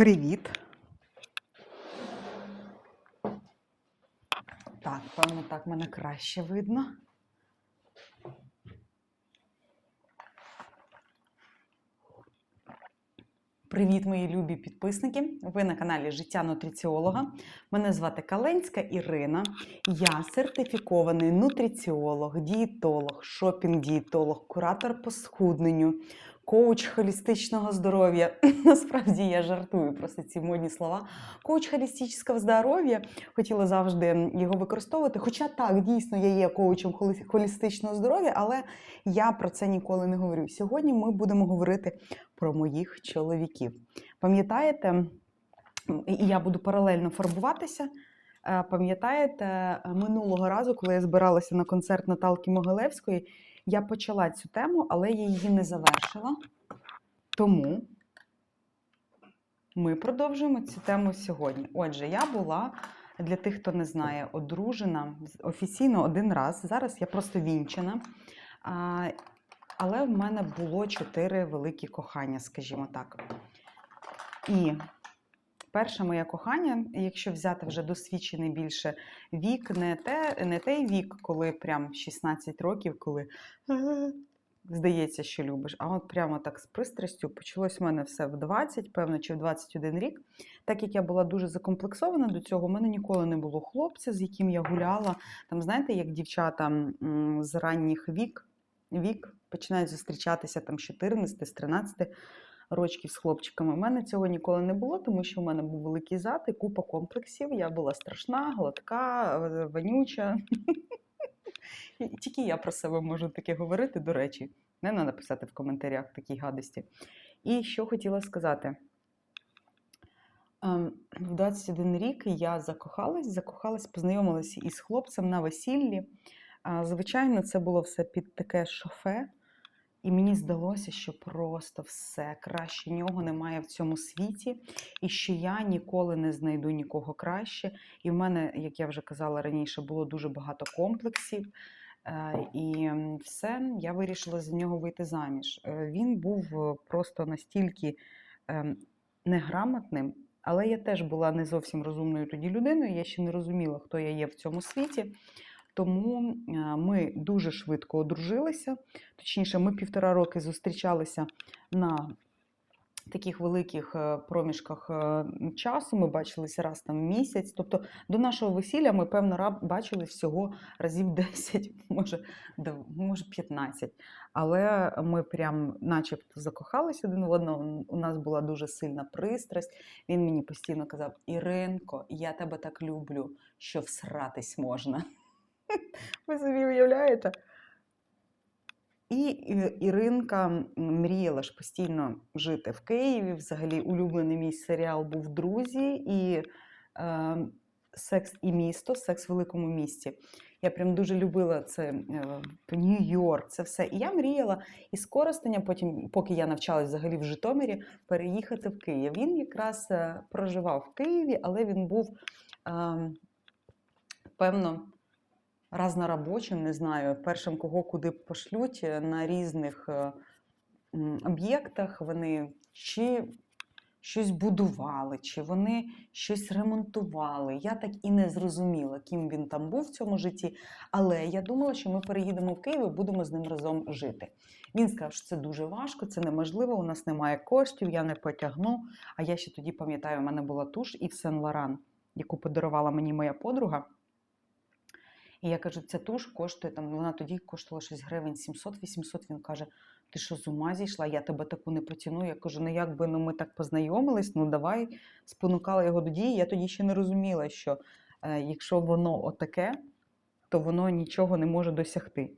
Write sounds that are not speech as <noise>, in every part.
Привіт. Так, певно, так мене краще видно. Привіт, мої любі підписники! Ви на каналі Життя нутриціолога. Мене звати Каленська Ірина. Я сертифікований нутриціолог, дієтолог, шопінг-дієтолог, куратор по схудненню, коуч холістичного здоров'я. <laughs> Насправді я жартую просто ці модні слова. Коуч холістичного здоров'я. Хотіла завжди його використовувати. Хоча так, дійсно, я є коучем холістичного здоров'я, але я про це ніколи не говорю. Сьогодні ми будемо говорити про моїх чоловіків. Пам'ятаєте, і я буду паралельно фарбуватися. Е, Пам'ятаєте, е, минулого разу, коли я збиралася на концерт Наталки Могилевської, я почала цю тему, але я її не завершила. Тому ми продовжуємо цю тему сьогодні. Отже, я була для тих, хто не знає, одружена офіційно один раз. Зараз я просто вінчена. Але в мене було чотири великі кохання, скажімо так. І перше моє кохання, якщо взяти вже досвідчений більше вік, не, те, не той вік, коли прям 16 років, коли «Е, здається, що любиш, а от прямо так з пристрастю почалось в мене все в 20, певно, чи в 21 рік. Так як я була дуже закомплексована до цього, у мене ніколи не було хлопця, з яким я гуляла. Там, знаєте, як дівчата з ранніх вік, вік починають зустрічатися там з 14, з 13 рочків з хлопчиками. У мене цього ніколи не було, тому що у мене був великий зад і купа комплексів. Я була страшна, гладка, е, вонюча. Тільки я про себе можу таке говорити, до речі. Не треба написати в коментарях такі гадості. І що хотіла сказати. Ем, В 21 рік я закохалась, закохалась, познайомилася із хлопцем на весіллі. Звичайно, це було все під таке шофе. І мені здалося, що просто все краще нього немає в цьому світі, і що я ніколи не знайду нікого краще. І в мене, як я вже казала раніше, було дуже багато комплексів. Е, І все, я вирішила за нього вийти заміж. Е, Він був е, просто настільки ем, неграмотним, але я теж була не зовсім розумною тоді людиною. Я ще не розуміла, хто я є в цьому світі. Тому е, ми дуже швидко одружилися. Точніше, ми півтора роки зустрічалися на таких великих е, проміжках е, часу. Ми бачилися раз там в місяць. Тобто до нашого весілля ми, певно, бачили всього разів <laughs> 10, може, може 15. Але ми прям начебто закохалися один в одного. У нас була дуже сильна пристрасть. Він мені постійно казав: Іринко, я тебе так люблю, що всратись можна. <laughs> Ви собі уявляєте? І Іринка мріяла ж постійно жити в Києві. Взагалі, улюблений мій серіал був Друзі і е, Секс і місто, секс в великому місті. Я прям дуже любила це е, Нью-Йорк, це все. І я мріяла із Коростеня, потім, поки я навчалась взагалі в Житомирі, переїхати в Київ. Він якраз е, проживав в Києві, але він був, е, певно, разноробочим, не знаю, першим кого куди пошлють е, на різних е, об'єктах. Вони чи щось будували, чи вони щось ремонтували. Я так і не зрозуміла, ким він там був в цьому житті. Але я думала, що ми переїдемо в Київ і будемо з ним разом жити. Він сказав, що це дуже важко, це неможливо, у нас немає коштів, я не потягну. А я ще тоді пам'ятаю, у мене була туш і Сен Лоран, яку подарувала мені моя подруга. І я кажу, ця туш коштує там, вона тоді коштувала щось гривень 700-800. Він каже: ти що з ума зійшла? Я тебе таку не потяну. Я кажу, ну якби ну ми так познайомились, ну давай спонукала його до дії. Я тоді ще не розуміла, що е, якщо воно отаке, то воно нічого не може досягти.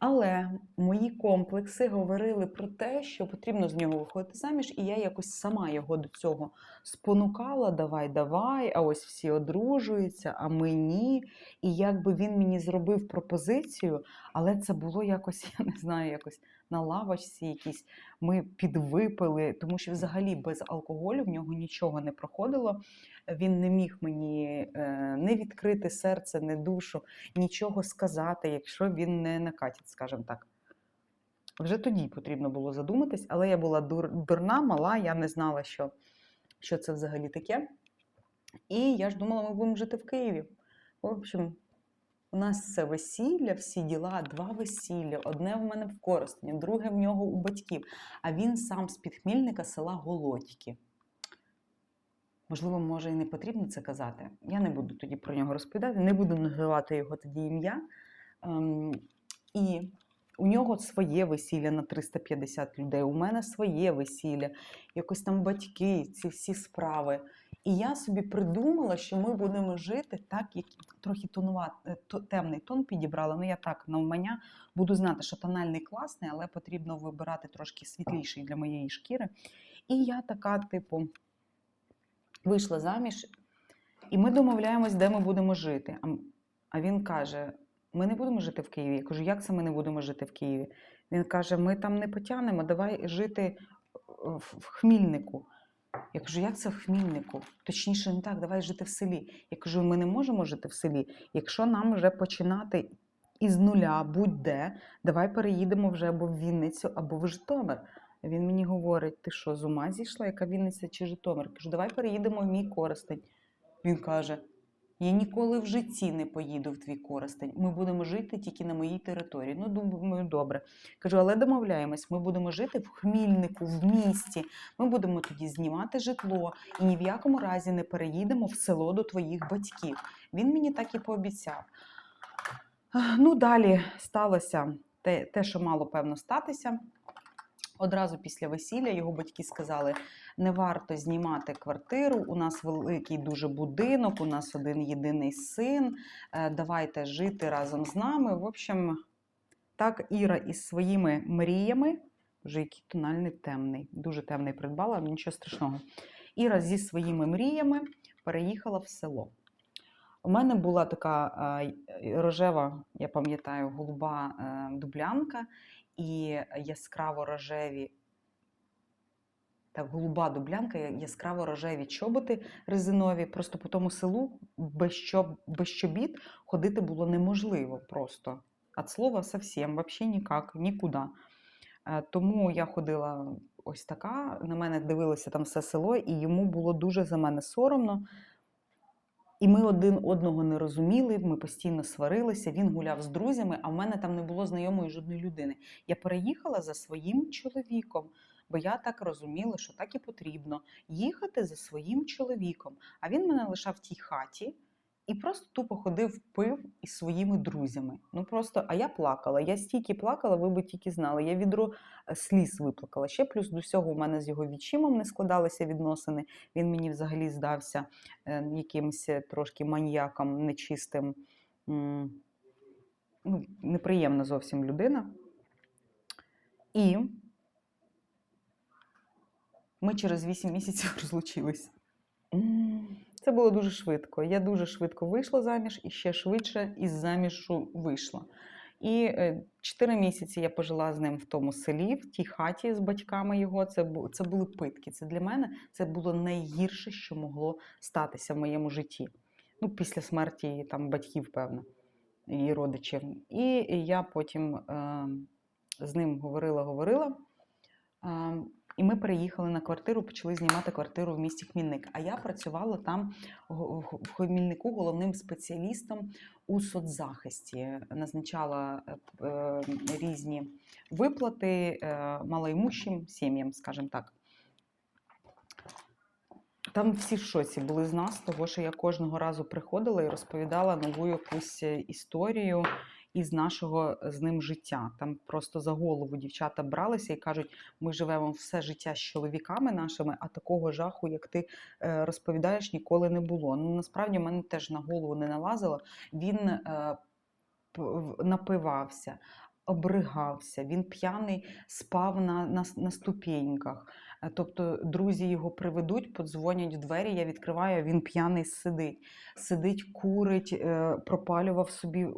Але мої комплекси говорили про те, що потрібно з нього виходити заміж, і я якось сама його до цього спонукала: давай, давай, а ось всі одружуються, а ми ні. І якби він мені зробив пропозицію, але це було якось, <laughs> я не знаю, якось на лавочці якісь. Ми підвипили, тому що взагалі без алкоголю в нього нічого не проходило. Він не міг мені е, не відкрити серце, не душу, нічого сказати, якщо він не накатить, скажімо так. Вже тоді потрібно було задуматись, але я була дур, дурна, мала, я не знала, що що це взагалі таке. І я ж думала, ми будемо жити в Києві. В общем, у нас це весілля, всі діла, два весілля. Одне в мене в Коростені, друге в нього у батьків. А він сам з підхмільника села Голодьки. Можливо, може і не потрібно це казати. Я не буду тоді про нього розповідати, не буду називати його тоді ім'я. Ем, і у нього своє весілля на 350 людей, у мене своє весілля, якось там батьки, ці всі справи. І я собі придумала, що ми будемо жити так, як трохи тонувати, темний тон підібрала. Ну, я так навмання буду знати, що тональний класний, але потрібно вибирати трошки світліший для моєї шкіри. І я така, типу, вийшла заміж, і ми домовляємось, де ми будемо жити. А він каже: ми не будемо жити в Києві. Я кажу, як це ми не будемо жити в Києві? Він каже: ми там не потягнемо, давай жити в, в Хмільнику. Я кажу, як це в Хмільнику? Точніше, не так, давай жити в селі. Я кажу, ми не можемо жити в селі. Якщо нам вже починати із нуля, будь-де, давай переїдемо вже або в Вінницю, або в Житомир. Він мені говорить: ти що, з ума зійшла, яка Вінниця чи Житомир? Я кажу, давай переїдемо в мій Коростень. Він каже: я ніколи в житті не поїду в твій Коростень. Ми будемо жити тільки на моїй території. Ну, думаю, добре. Кажу, але домовляємось, ми будемо жити в Хмільнику, в місті. Ми будемо тоді знімати житло і ні в якому разі не переїдемо в село до твоїх батьків. Він мені так і пообіцяв. Ну, далі сталося те, те, що мало певно статися. Одразу після весілля його батьки сказали: не варто знімати квартиру. У нас великий дуже будинок, у нас один єдиний син. е, Давайте жити разом з нами. В общем, так Іра із своїми мріями, вже який тональний темний, дуже темний придбала, але нічого страшного. Іра зі своїми мріями переїхала в село. У мене була така е, рожева, я пам'ятаю, голуба е, дублянка і яскраво рожеві. Так, голуба дублянка, яскраво рожеві чоботи резинові. Просто по тому селу без, чоб, без чобіт ходити було неможливо просто. От слова зовсім, взагалі ніяк, нікуди. Е, Тому я ходила ось така, на мене дивилося там все село, і йому було дуже за мене соромно. І ми один одного не розуміли, ми постійно сварилися. Він гуляв з друзями, а в мене там не було знайомої жодної людини. Я переїхала за своїм чоловіком, бо я так розуміла, що так і потрібно їхати за своїм чоловіком. А він мене лишав в тій хаті і просто тупо ходив, пив із своїми друзями. Ну просто, а я плакала. Я стільки плакала, ви би тільки знали. Я відро е, сліз виплакала. Ще плюс до всього у мене з його відчимом не складалися відносини. Він мені взагалі здався е, якимось трошки маньяком, нечистим. Ну, неприємна зовсім людина. І ми через 8 місяців <laughs> розлучились. Це було дуже швидко. Я дуже швидко вийшла заміж і ще швидше із заміжу вийшла. І 4 місяці я пожила з ним в тому селі, в тій хаті з батьками його. Це, це були питки. Це для мене це було найгірше, що могло статися в моєму житті. Ну, після смерті там батьків, певно, і родичів. І я потім е, з ним говорила, говорила. Е, і ми переїхали на квартиру, почали знімати квартиру в місті Хмільник. А я працювала там в Хмільнику головним спеціалістом у соцзахисті. Назначала е, різні виплати е, малоімущим сім'ям, скажімо так. Там всі в шоці були з нас, того що я кожного разу приходила і розповідала нову якусь е, історію із нашого з ним життя. Там просто за голову дівчата бралися і кажуть: ми живемо все життя з чоловіками нашими, а такого жаху, як ти е, розповідаєш, ніколи не було. Ну насправді мене теж на голову не налазило. Він е, напивався. Обригався, він п'яний спав на, на, на ступеньках. Е, Тобто друзі його приведуть, подзвонять в двері, я відкриваю, він п'яний сидить. Сидить, курить, е, пропалював собі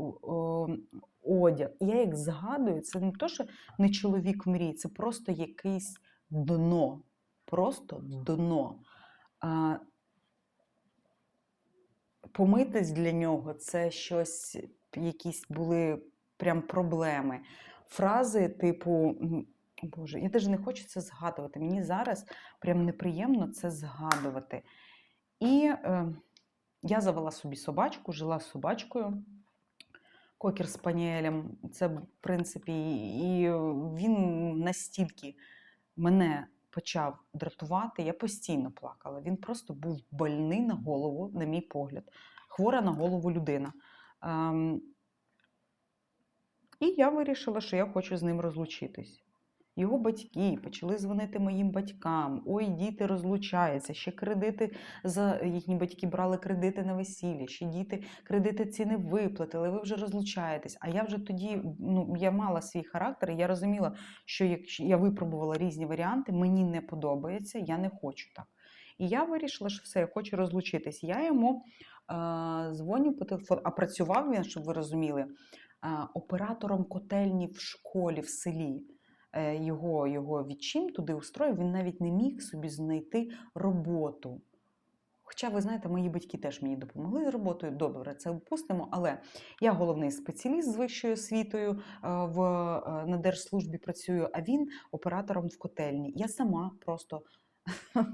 одяг. Я як згадую, це не то, що не чоловік мрій, це просто якесь дно. Просто дно. Помитись для нього це щось, якісь були прям проблеми. Фрази, типу, Боже, я навіть не хочу це згадувати. Мені зараз прям неприємно це згадувати. І е, я завела собі собачку, жила з собачкою, кокер з спаніелем. Це, в принципі, і він настільки мене почав дратувати, я постійно плакала. Він просто був больний на голову, на мій погляд, хвора на голову людина. Ем, і я вирішила, що я хочу з ним розлучитись. Його батьки почали дзвонити моїм батькам. Ой, діти розлучаються, ще кредити за їхні батьки брали кредити на весілля, ще діти кредити ці не виплатили, ви вже розлучаєтесь. А я вже тоді ну, я мала свій характер, і я розуміла, що якщо я випробувала різні варіанти, мені не подобається, я не хочу так. І я вирішила, що все, я хочу розлучитись. Я йому е, дзвоню по телефону, а працював він, щоб ви розуміли, оператором котельні в школі в селі е, його, його відчим туди устроїв, він навіть не міг собі знайти роботу. Хоча, ви знаєте, мої батьки теж мені допомогли з роботою, добре, це впустимо. Але я головний спеціаліст з вищою освітою е, в, е, на держслужбі працюю, а він оператором в котельні. Я сама просто. <laughs>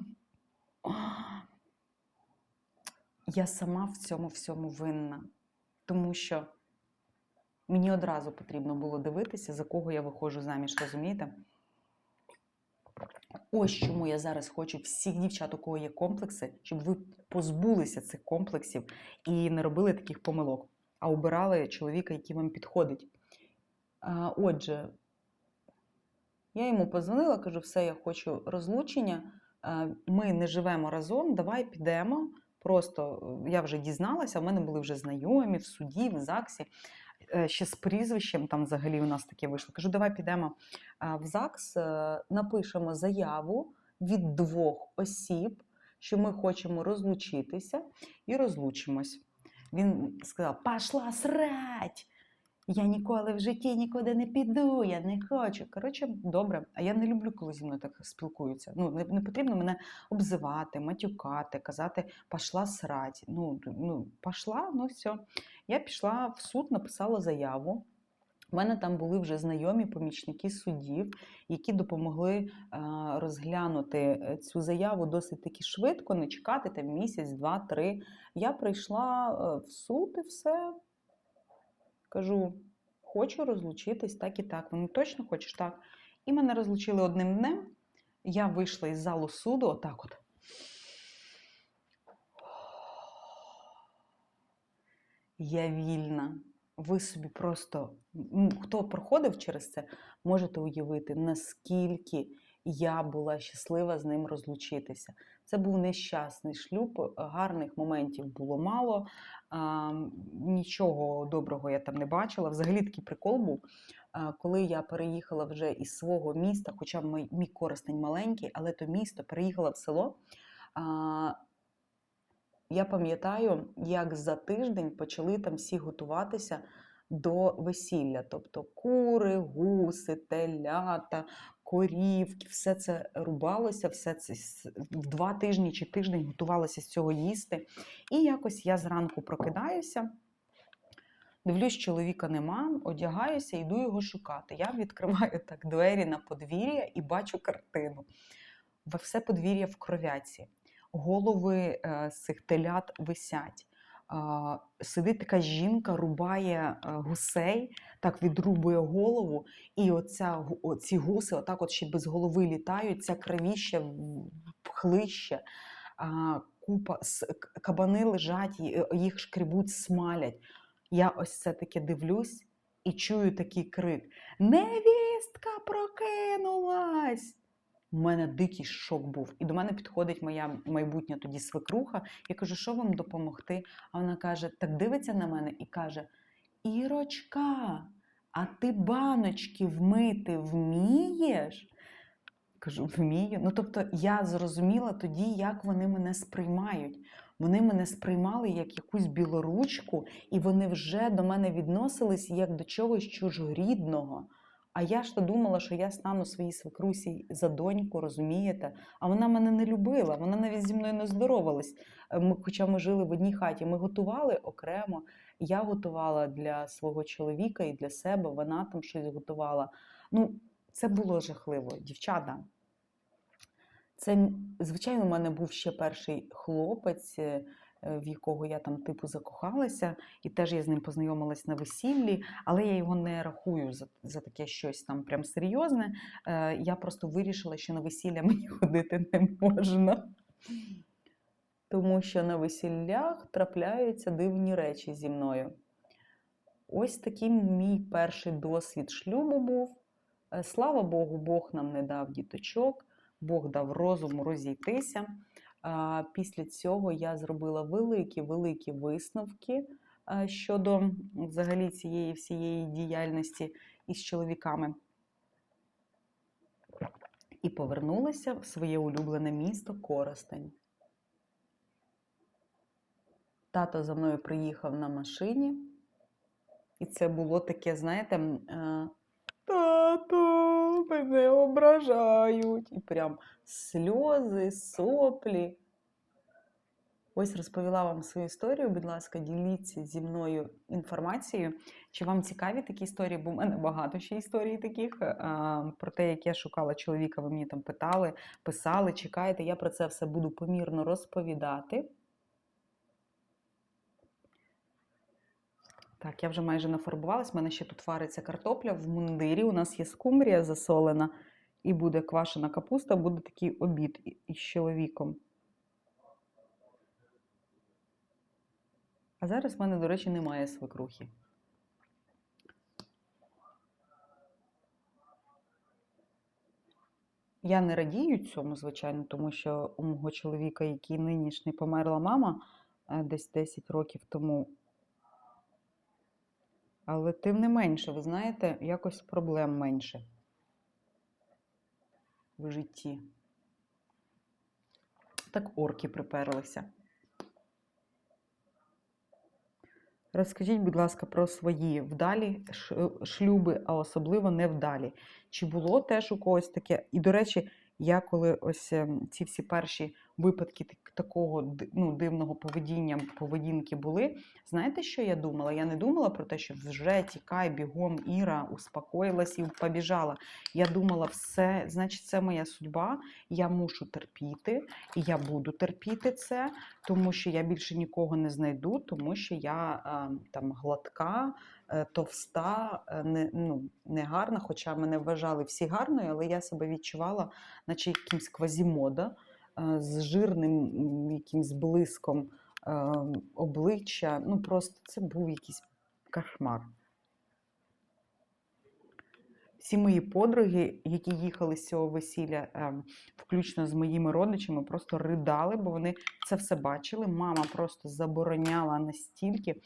Я сама в цьому всьому винна, тому що мені одразу потрібно було дивитися, за кого я виходжу заміж, розумієте? Ось чому я зараз хочу всіх дівчат, у кого є комплекси, щоб ви позбулися цих комплексів і не робили таких помилок, а обирали чоловіка, який вам підходить. А, Отже, я йому позвонила, кажу, все, я хочу розлучення. Ми не живемо разом, давай підемо. Просто е, я вже дізналася, в мене були вже знайомі в суді, в ЗАГСі. Е, Ще з прізвищем там взагалі у нас таке вийшло. Кажу, давай підемо в ЗАГС, е, напишемо заяву від двох осіб, що ми хочемо розлучитися, і розлучимось. Він сказав: Пошла срать! Я ніколи в житті нікуди не піду, я не хочу. Коротше, добре. А я не люблю, коли зі мною так спілкуються. Ну, не, не потрібно мене обзивати, матюкати, казати пошла срать. Ну, ну, пошла, ну все. Я пішла в суд, написала заяву. У мене там були вже знайомі помічники суддів, які допомогли е, розглянути е, цю заяву досить таки швидко, не чекати там місяць, два, три. Я прийшла е, в суд і все. Кажу, хочу розлучитись так і так. Вони точно хочеш так. І мене розлучили одним днем. Я вийшла із залу суду, отак от. Я вільна. Ви собі просто, хто проходив через це, можете уявити, наскільки я була щаслива з ним розлучитися. Це був нещасний шлюб, гарних моментів було мало, а, нічого доброго я там не бачила. Взагалі такий прикол був, а, коли я переїхала вже із свого міста, хоча мій, мій коростень маленький, але то місто переїхала в село. А, я пам'ятаю, як за тиждень почали там всі готуватися до весілля. Тобто кури, гуси, телята, корівки, все це рубалося, все це в два тижні чи тиждень готувалося з цього їсти. І якось я зранку прокидаюся. Дивлюсь, чоловіка нема, одягаюся, йду його шукати. Я відкриваю так двері на подвір'я і бачу картину. Все подвір'я в кровяці голови е, з цих телят висять. Сидить така жінка, рубає е, гусей, так відрубує голову, і оця, оці гуси, отак от ще без голови літають, ця кровіща хлище, купа кабани лежать, е, їх шкребуть, смалять. Я ось це таке дивлюсь і чую такий крик: Невістка прокинулась! У мене дикий шок був. І до мене підходить моя майбутня тоді свекруха. Я кажу, що вам допомогти? А вона каже: так дивиться на мене і каже: Ірочка, а ти баночки вмити вмієш? Кажу, вмію. Ну, тобто, я зрозуміла тоді, як вони мене сприймають. Вони мене сприймали як якусь білоручку, і вони вже до мене відносились як до чогось чужорідного. А я ж то думала, що я стану своїй свекрусі за доньку, розумієте? А вона мене не любила, вона навіть зі мною не здоровалась. Е, Ми, хоча ми жили в одній хаті, ми готували окремо. Я готувала для свого чоловіка і для себе, вона там щось готувала. Ну, Це було жахливо, дівчата. Це, звичайно, у мене був ще перший хлопець, е, в якого я там типу закохалася, і теж я з ним познайомилась на весіллі, але я його не рахую за, за таке щось там прям серйозне. Е, Я просто вирішила, що на весілля <laughs> мені ходити не можна. Тому що на весіллях трапляються дивні речі зі мною. Ось такий мій перший досвід шлюбу був. Е, Слава Богу, Бог нам не дав діточок, Бог дав розуму розійтися. Після цього я зробила великі великі висновки щодо взагалі цієї всієї діяльності із чоловіками. І повернулася в своє улюблене місто Коростень. Тато за мною приїхав на машині, і це було таке, знаєте, е, тато, мене ображають. І прям сльози, соплі. Ось розповіла вам свою історію. Будь ласка, діліться зі мною інформацією. Чи вам цікаві такі історії? Бо в мене багато ще історій таких. Про те, як я шукала чоловіка, ви мені там питали, писали, чекаєте. Я про це все буду помірно розповідати. Так, я вже майже нафарбувалась. У мене ще тут вариться картопля в мундирі. У нас є скумбрія засолена, і буде квашена капуста, буде такий обід із чоловіком. А зараз в мене, до речі, немає свекрухи. Я не радію цьому, звичайно, тому що у мого чоловіка, який нинішній померла мама е, десь 10 років тому. Але тим не менше, ви знаєте, якось проблем менше в житті. Так орки приперлися. Розкажіть, будь ласка, про свої вдалі шлюби, а особливо невдалі. Чи було теж у когось таке? І, до речі, я коли ось ем, ці всі перші випадки такого ну, дивного поведіння, поведінки були, знаєте, що я думала? Я не думала про те, що вже тікай, бігом, Іра, успокоїлась і побіжала. Я думала, все, значить, це моя судьба, я мушу терпіти, і я буду терпіти це, тому що я більше нікого не знайду, тому що я е, там гладка, е, товста, е, не, ну, не гарна, хоча мене вважали всі гарною, але я себе відчувала, наче якимсь квазімода з жирним якимсь блиском е, обличчя. Ну просто це був якийсь кошмар. Всі мої подруги, які їхали з цього весілля, ем, включно з моїми родичами, просто ридали, бо вони це все бачили. Мама просто забороняла настільки.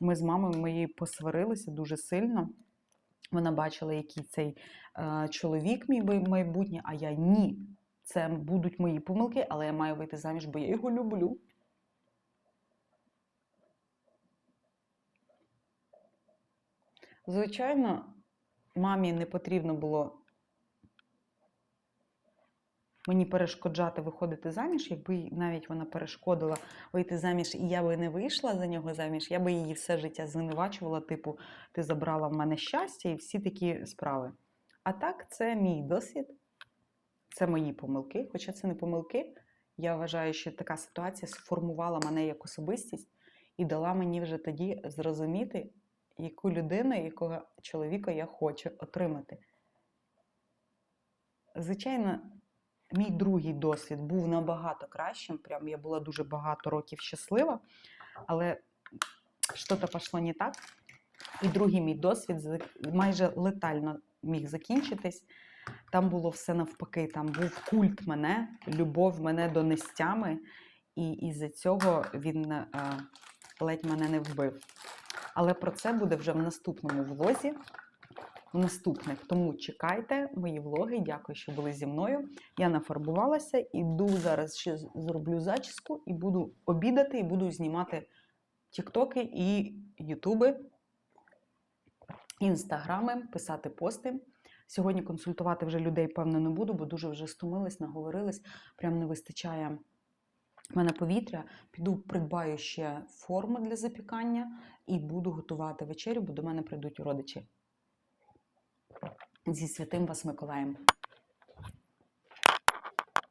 Ми з мамою моєю посварилися дуже сильно. Вона бачила, який цей е, чоловік мій май- майбутній, а я ні. Це будуть мої помилки, але я маю вийти заміж, бо я його люблю. Звичайно, мамі не потрібно було мені перешкоджати виходити заміж, якби навіть вона перешкодила вийти заміж, і я би не вийшла за нього заміж, я би її все життя звинувачувала, типу, ти забрала в мене щастя і всі такі справи. А так, це мій досвід, це мої помилки. Хоча це не помилки. Я вважаю, що така ситуація сформувала мене як особистість і дала мені вже тоді зрозуміти, яку людину, якого чоловіка я хочу отримати. Звичайно, мій другий досвід був набагато кращим. Прям я була дуже багато років щаслива, але щось пішло не так. І другий мій досвід майже летально міг закінчитись. Там було все навпаки. Там був культ мене, любов мене до нестями, і із-за цього він е, ледь мене не вбив. Але про це буде вже в наступному влозі. В наступних. Тому чекайте мої влоги. Дякую, що були зі мною. Я нафарбувалася, іду зараз ще зроблю зачіску і буду обідати, і буду знімати тіктоки і ютуби, інстаграми, писати пости. Сьогодні консультувати вже людей, певно, не буду, бо дуже вже стомилась, наговорилась. Прям не вистачає в мене повітря. Піду придбаю ще форму для запікання і буду готувати вечерю, бо до мене прийдуть родичі. зі святим вас Миколаєм.